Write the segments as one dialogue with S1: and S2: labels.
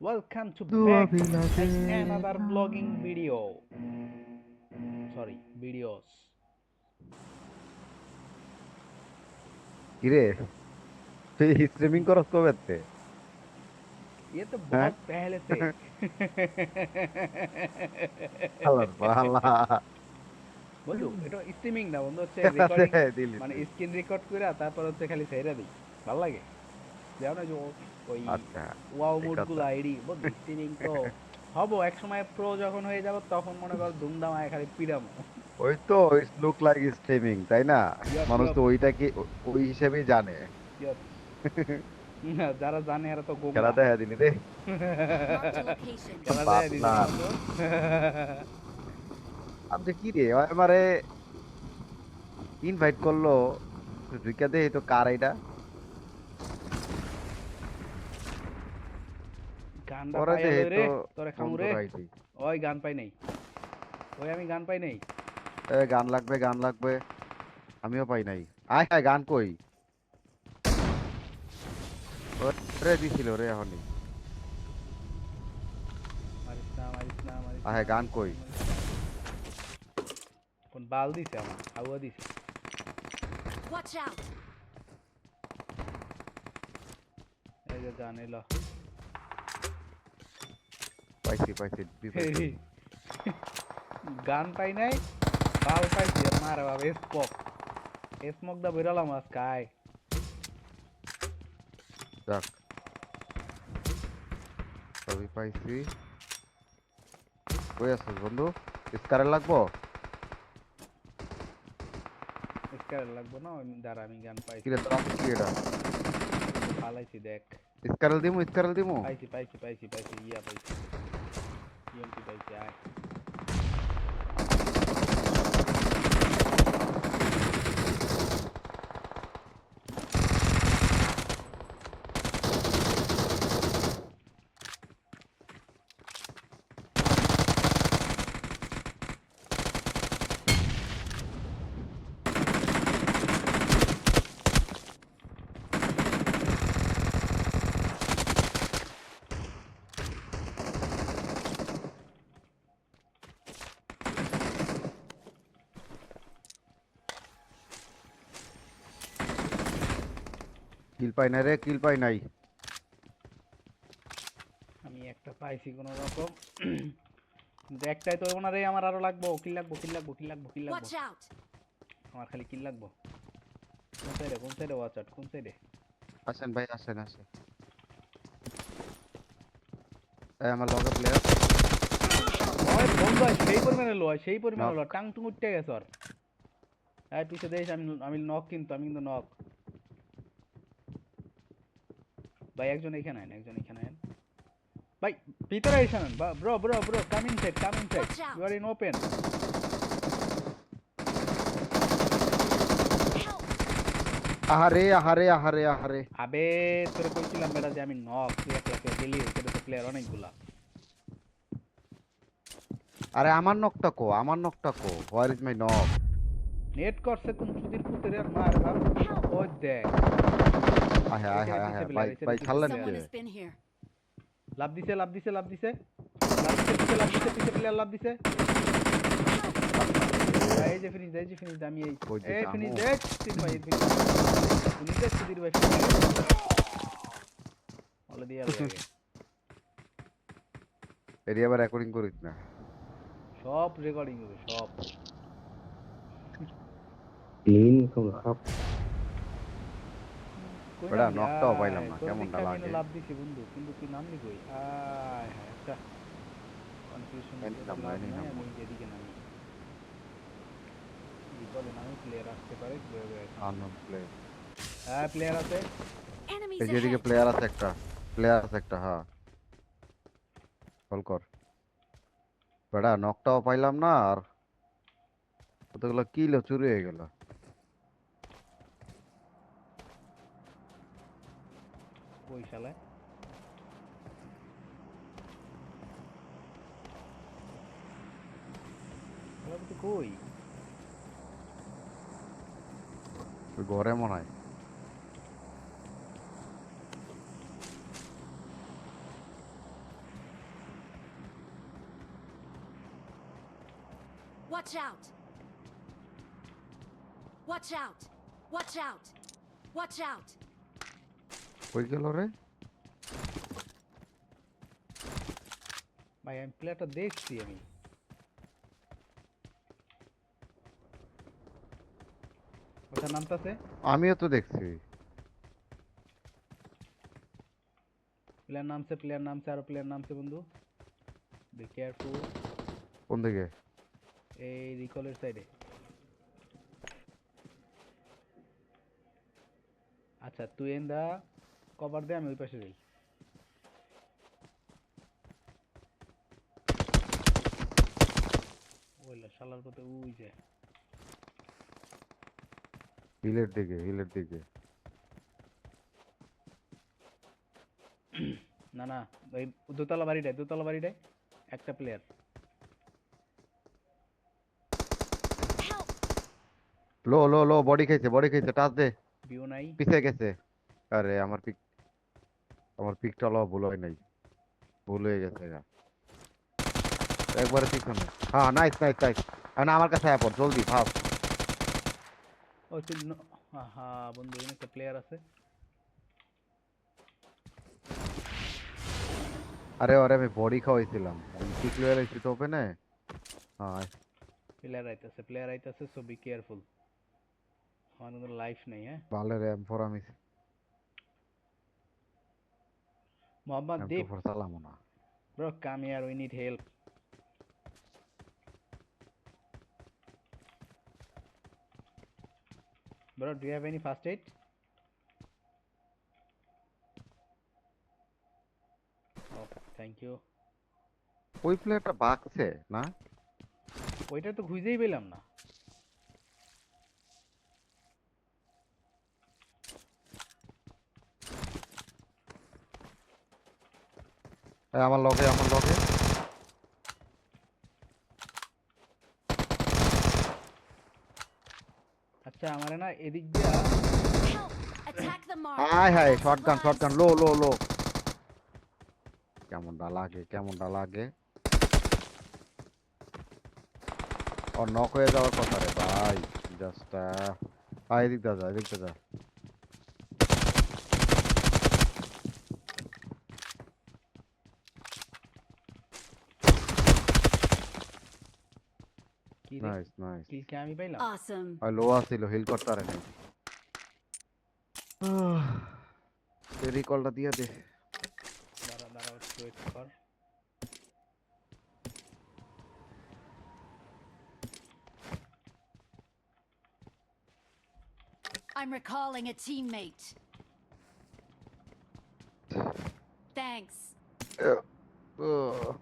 S1: Welcome to
S2: দু
S1: back
S2: অভিলাষে
S1: at another vlogging video. Sorry, videos.
S2: কিরে তুই স্ট্রিমিং করস কবে তে
S1: ये तो
S2: हाँ?
S1: बहुत पहले से
S2: আল্লাহর পালা
S1: বন্ধু এটা স্ট্রিমিং না বন্ধু হচ্ছে
S2: আচ্ছা,
S1: রেকর্ডিং
S2: দিলি
S1: মানে স্ক্রিন রেকর্ড করে তারপর হচ্ছে খালি ছেড়ে দিই ভালো লাগে না যে ওই
S2: আচ্ছা
S1: ওয়াও মোডগুলো আইডি তো হব এক সময় প্রো যখন হয়ে যাব তখন মনে কর ধুমধাম আয় খালি পিড়ামো।
S2: ওই তো ইটস লুক লাইক স্ট্রিমিং তাই না? মানুষ তো ওইটাকে ওই হিসেবেই জানে।
S1: যারা জানে এরা তো গোমরা।
S2: খেলা দেখা দিলি রে।
S1: খেলা
S2: আমি কি রে আমারে ইনভাইট করল ঢুকে দে তো কার এটা
S1: গানটা
S2: পরে
S1: পাই রে তোরে ওই গান পাই নাই। ওই আমি গান পাই নাই।
S2: এ গান লাগবে গান লাগবে। আমিও পাই নাই। আয় আয় গান কই? রে দিছিল রে এখনই। আহে, গান কই?
S1: কোন বাল দিছে আমার হাওয়া দিছে।
S3: Watch out!
S1: এই যে গান এলো
S2: পাইছি পাইছি
S1: গান পাই নাই বাল পাইছি মারে বাবা স্পক স্মক দা বেরোলাম আজকে আয়।
S2: যাক। সবই পাইছি। কই আছিস বন্ধু? স্কারে লাগবো?
S1: স্কার লাগবো না দ্বারা আমি গান পাইছি।
S2: কিরে তোর কি এটা?
S1: পালাইছি দেখ।
S2: স্কারেল দিমু স্কারেল দিমু?
S1: পাইছি পাইছি পাইছি পাইছি ইয়া পাইছি। ইএমপি পাইছি আয়
S2: পাই নাই রে কিল পাই নাই।
S1: আমি একটা পাইছি কোনো রকম কিন্তু একটাই তো না রে আমার আরও লাগবো কিল লাগবো কিল লাগবো কিল লাগবো কিল লাগবো! আমার খালি কিল লাগবো। কোন সাইডে কোন সাইডে ওয়াচ আউট কোন সাইডে
S2: আসেন ভাই আসেন আসেন। এই আমার লগে প্লেয়ার
S1: ওই বন্ধু হয়, সেই পরিমাণে লো হয়, সেই পরিমাণে. লো টাং টুং উঠতে গেছে ওর। এই পিছে দেখিস আমি আমি নক কিন্তু আমি কিন্তু নক ভাই একজন এখানে আইন একজন এখানে আইন। ভাই ভিতরে এসে আনেন bro bro bro coming set coming set
S3: Watch out.
S1: You are in
S3: open!
S2: আহারে আহারে আহারে আহারে।
S1: আবে তোরে কইছিলাম বেটা যে আমি নক তুই একলা কে দিলি সেটা তো প্লেয়ার অনেকগুলা।
S2: আরে আমার নকটা কো আমার নকটা কো। হোয়ার ইজ মাই নক
S1: নেট করছে কোন সুদিন পুতের মার বাপ। ওই দেখ।
S2: আহে আহে আহে ভাই ভাই ছাড়লেন কে
S3: Someone has been here.
S1: লাভ দিছে লাভ দিছে লাভ দিছে। লাভ দিছে পিছে লাভ দিছে পিছে প্লেয়ার লাভ দিছে। এই যে ফিনিশ এই যে ফিনিশ আমি এই এই ফিনিশ। দেখ তিন ভাই ফিনিশ ফিনিশ সুধীর ভাই বলে দিয়া
S2: এরি আবার রেকর্ডিং করিস না।
S1: সব রেকর্ডিং হবে সব।
S4: ক্লিন খারাপ
S1: নামলি?
S2: নকটাও পাইলাম না, কেমনটা লাগে?
S1: লাভ দিছি বন্ধু কিন্তু তুই নামলি কই আয় হ্যাঁ একটা কনফিউশন
S2: নাম, এনি নাম।
S1: আমি যেদিকে নামি বিপদে নামি প্লেয়ার আসতে পারে।
S2: আননোন প্লে
S1: হ্যাঁ প্লেয়ার আছে
S2: এই এদিকে! প্লেয়ার আছে একটা প্লেয়ার আছে একটা হ্যাঁ কল কর বেটা নকটাও পাইলাম না আর কতগুলো কিলো চুরি হয়ে গেল
S1: ওই কই
S2: ঘরে
S3: Watch out! Watch out! Watch out! Watch out!
S2: কই গেল রে?
S1: ভাই আমি প্লেয়ারটা দেখছি আমি। ওটার নামতাছে?
S2: আমিও তো দেখছি।
S1: প্লেয়ার নামছে প্লেয়ার নামছে আরও প্লেয়ার নামছে বন্ধু। বি কেয়ারফুল
S2: কোন দিকে?
S1: এই রিকলের সাইডে আচ্ছা তুই এন দা কভার দে আমি ওই পাশে যাই। ওইলা শালার পথে উই যায়।
S2: হিলের দিকে হিলের দিকে।
S1: না না ওই দোতলা বাড়িটায় দোতলা বাড়িটায় একটা
S3: player
S2: low low low body খাইছে বডি খাইছে টাচ দে।
S1: ভিউ নাই।
S2: পিছে গেছে। আরে আমার পিক আমার পিকটা লো ভুল হয় নাই। ভুল হয়ে গেছে গা একবারে পিছনে। হ্যাঁ নাইস নাইস নাইস না আমার কাছে আয় পড় জলদি ফাস্ট
S1: ও তুই আহা বন্ধু এখানে একটা প্লেয়ার আছে।
S2: আরে আরে আমি বডি খাওয়াইছিলাম। পিক লয়ে লাইছি তো ওপেনে হ্যাঁ।
S1: প্লেয়ার আইতাছে প্লেয়ার আইতাছে সো বি কেয়ারফুল আমার কোনো লাইফ নেই হ্যাঁ।
S2: ভালো রে ফোর আমি Mohammad Deep
S1: bro come here we need help Bro, do you have any first aid? Oh, thank you.
S2: ওই প্লেয়ারটা বাকছে না?
S1: ওইটা তো খুঁজেই পেলাম না।
S2: আমার লগে আমার লগে।
S1: আচ্ছা আমারে না এদিক দিয়া!
S3: High
S2: high
S3: shotgun
S2: shotgun low low low কেমনটা লাগে কেমনটা লাগে? ও নক হয়ে যাওয়ার কথা রে ভাই জাস্ট এদিক দা যা এদিক দা যা।
S1: কি রে
S2: নাইস নাইস
S1: কিল কে আমি পাইলাম
S3: Awesome.
S2: আর লো আছিল হিল করতে পারে নাই রিকলটা দিয়ে দে
S1: দাঁড়া দাঁড়া একটু wait কর
S3: I'm recalling a teammate. Thanks.
S2: Ugh.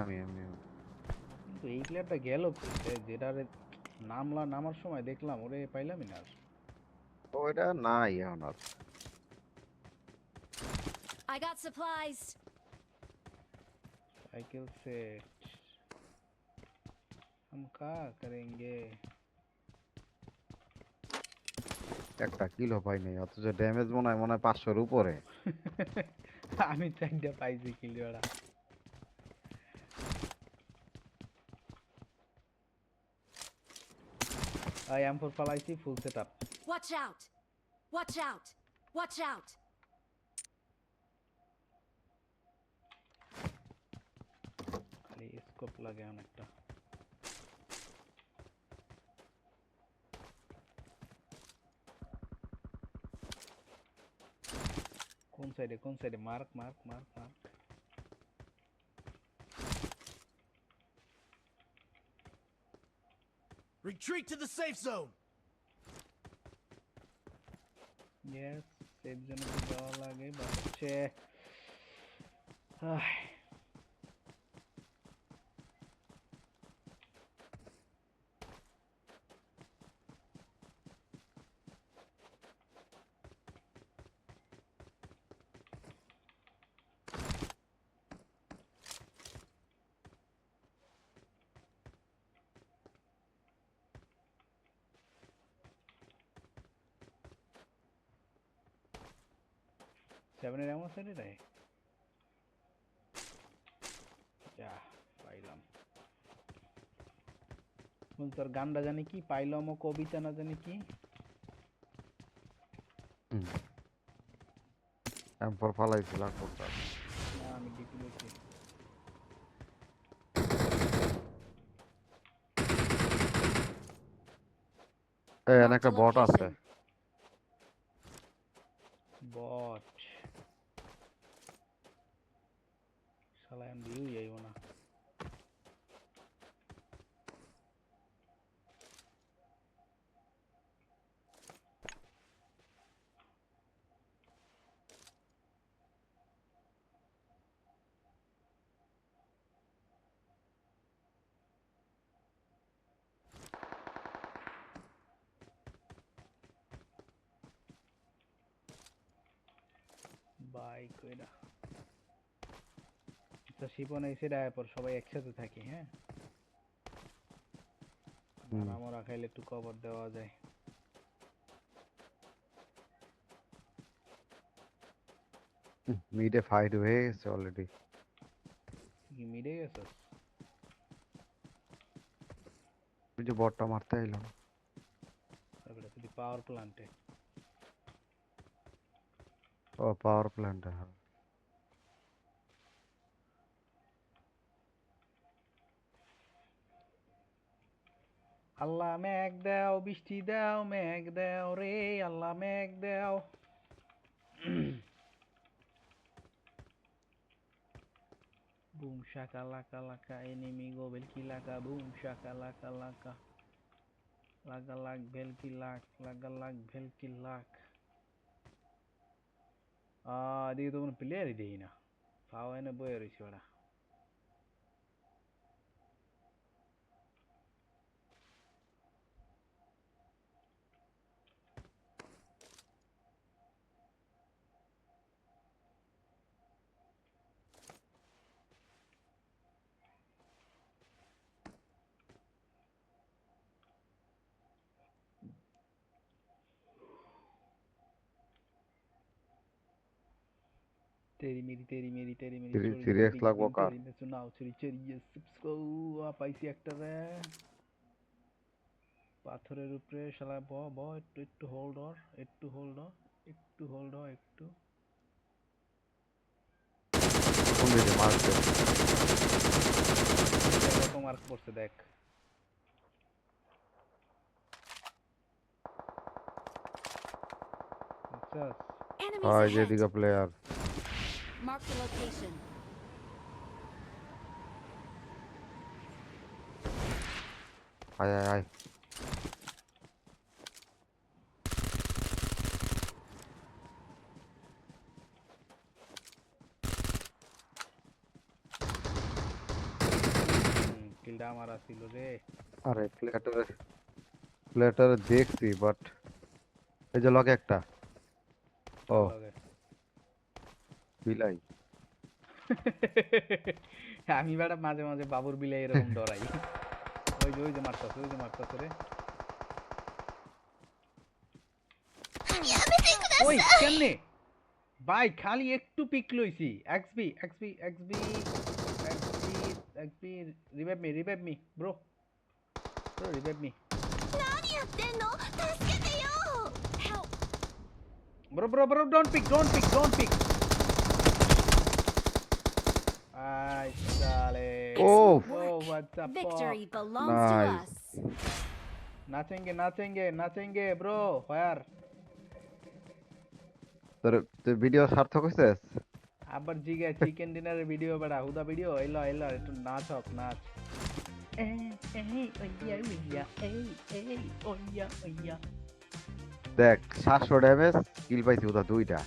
S2: আমি আমি আমি।
S1: কিন্তু এই প্লেয়ারটা গেল যেটারে নামলা নামার সময় দেখলাম ওরে পাইলামই না আর।
S2: ওইটা নাই এখন আর
S3: I got supplies.
S1: साइकिल से हम क्या करेंगे
S2: একটা কিলো পাই নাই অথচ ড্যামেজ মনে হয় মনে হয় পাঁচশোর উপরে
S1: আমি চারটা পাইছি কিলিওরা I am four পালাইছি full set up
S3: Watch out! Watch out! Watch out!
S1: খালি স্কোপ লাগে অনেকটা কোন সাইডে কোন সাইডে mark mark mark mark
S5: Retreat to the safe zone.
S1: Yes, safe zone is all again, but. Uh, সেভেনের এমন সেটি রে যা পাইলাম। তোর গানটা জানি কি? পাইলাম ও কবিতা না জানি কি?
S2: এরপর ফালাইছিল কোনটা
S1: আমি ডিপি
S2: এই এখানে একটা বট আছে.
S1: বট em biểu gì mà nè Bye, Queda. আচ্ছা শিপন এসে দেয় পর সবাই একসাথে থাকি হ্যাঁ?
S2: হুম।
S1: আমরা খাইলে একটু কভার দেওয়া যায়।
S2: মিডে ফাইট হয়ে গেছে অলরেডি
S1: তুই কি মিডে গেছস
S2: ওই যে বটটা মারতে এলাম
S1: তারপরে তুই পাওয়ার প্ল্যান্টে
S2: ও পাওয়ার প্ল্যান্ট হ্যাঁ।
S1: আল্লাহ মেঘ দাও, বৃষ্টি দাও, মেঘ দাও রে, আল্লাহ মেঘ দাও। Boom shaka laka laka enemy গো ভেলকি লাকা বুম শাকা লাকা লাকা লাগা লাগ ভেলকি লাক লাগা লাগ ভেলকি লাক আহ, এদিকে তো কোনো প্লেয়ারই দেই না। ফাও এনে বয়ে রয়েছে ওরা तेरी मेरी तेरी मेरी तेरी मेरी
S2: Seri-
S1: story
S2: serious
S1: big
S2: লাগবো
S1: big
S2: কার?
S1: story में सुनाओ चोरी चोरी ये सबको পাইছি একটা রে পাথরের উপরে শালা ব ব একটু একটু হোল্ড অর একটু হোল্ড অর একটু হোল্ড অর একটু
S2: কোন দিকে মারছে
S1: এরকম মার্ক পড়ছে দেখ বুঝছস
S3: Enemies
S2: হয়
S3: ahead.
S2: যেদিকে প্লেয়ার
S3: Mark the location.
S2: আয় আয় আয়
S1: কিলটা আমার আসিল রে
S2: আরে প্লেটারে প্লেটারে দেখছি বাট এই যে লগে একটা ও
S1: লগে।
S2: বিলাই।
S1: হ্যাঁ, আমি বেটা মাঝে মাঝে বাবুর বিলাই এরকম ডরাই। ওই যে ওই যে মারতাছে ওই যে মারতাছে রে। ওই কেমনে? ভাই খালি একটু পিক লইছি। XP XP
S3: XP XP XP revive me revive me bro bro revive me
S1: bro bro bro don't pick don't pick don't pick
S2: Oh.
S1: Oh, what the
S3: Victory
S1: fuck.
S3: belongs
S2: Nice.
S3: to us.
S1: নাচেঙ্গে নাচেঙ্গে নাচেঙ্গে bro where
S2: তোর তুই video সার্থক হইছিস
S1: আবার জিগে chicken ডিনারের video বেড়া হুদা video এলো এলো একটু নাচ হোক নাচ এই এই ওইয়া ওইয়া এই এই ওইয়া ওইয়া
S2: দেখ সাতশো ড্যামেজ কিল পাইছি ওটা দুইটা